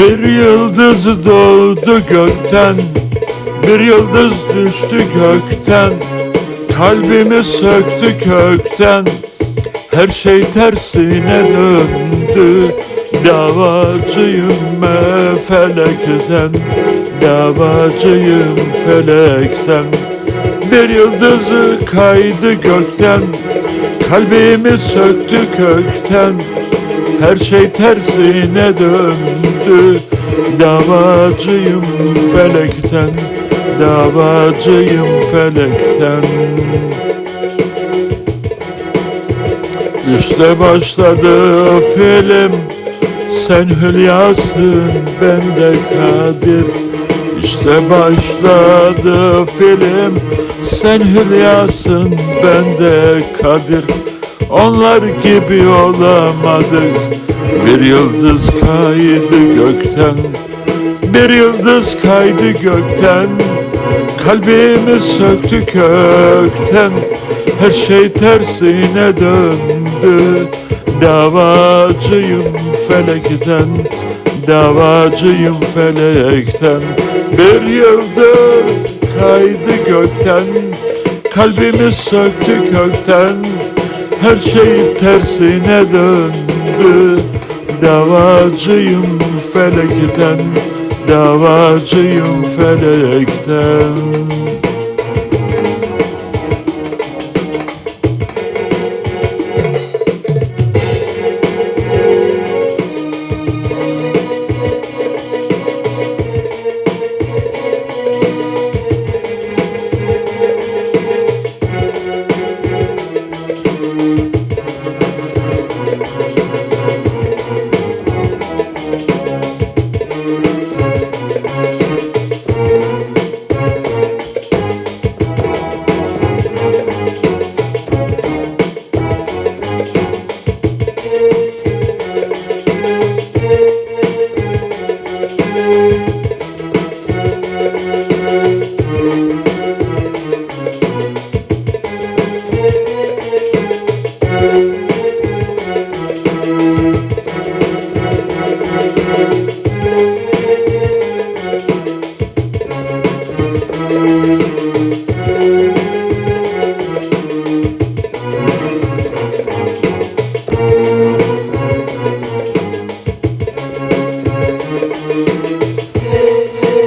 Bir yıldız doğdu gökten Bir yıldız düştü gökten. Kalbimi söktü kökten Her şey tersine döndü. Davacıyım ben felekten Davacıyım felekten. Bir yıldızı kaydı gökten Kalbimi söktü kökten. Her şey tersine döndü Davacıyım felekten Davacıyım felekten. İşte başladı film Sen hülyasın ben de kadir. İşte başladı film Sen hülyasın ben de kadir. Onlar gibi olamadık Bir yıldız kaydı gökten Bir yıldız kaydı gökten. Kalbimi söktü kökten Her şey tersine döndü. Davacıyım felekten Davacıyım felekten. Bir yıldız kaydı gökten Kalbimi söktü kökten Her şey tersine döndü. Davacıyım felekten Davacıyım felekten Música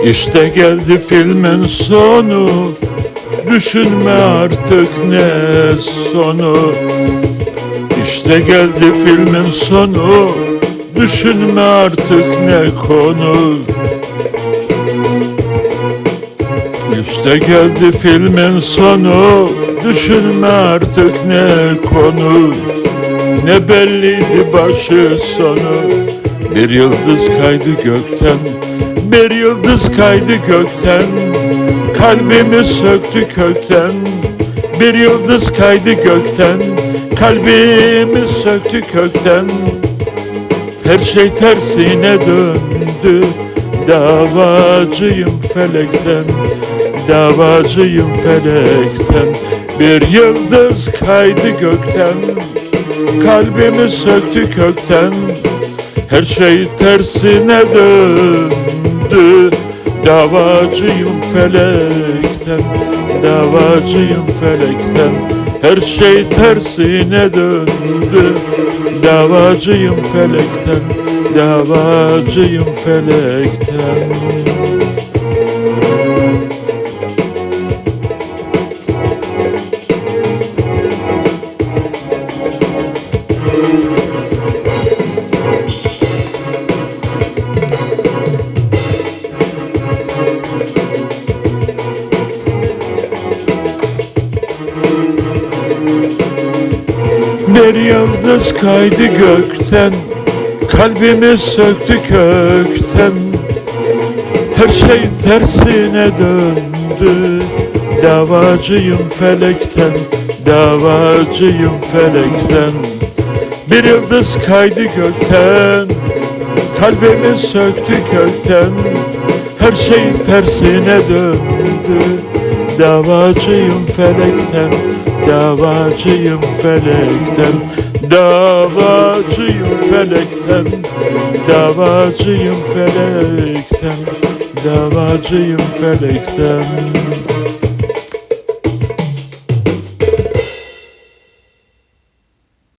İşte geldi filmin sonu. Düşünme artık ne sonu. İşte geldi filmin sonu. Düşünme artık ne konu. İşte geldi filmin sonu. Düşünme artık ne konu. Ne belliydi başı sonu Bir yıldız kaydı gökten Bir yıldız kaydı gökten. Kalbimi söktü kökten Bir yıldız kaydı gökten. Kalbimi söktü kökten. Her şey tersine döndü Davacıyım felekten. Davacıyım felekten Bir yıldız kaydı gökten. Kalbimi söktü kökten Her şey tersine döndü. Davacıyım felekten Davacıyım felekten. Her şey tersine döndü. Davacıyım felekten Davacıyım felekten yıldız kaydı gökten Kalbimi söktü kökten. Her şey tersine döndü Davacıyım felekten Davacıyım felekten. Bir yıldız kaydı gökten Kalbimi söktü kökten. Her şey tersine döndü Davacıyım felekten Davacıyım felekten. Davacıyım felekten Davacıyım felekten. Davacıyım felekten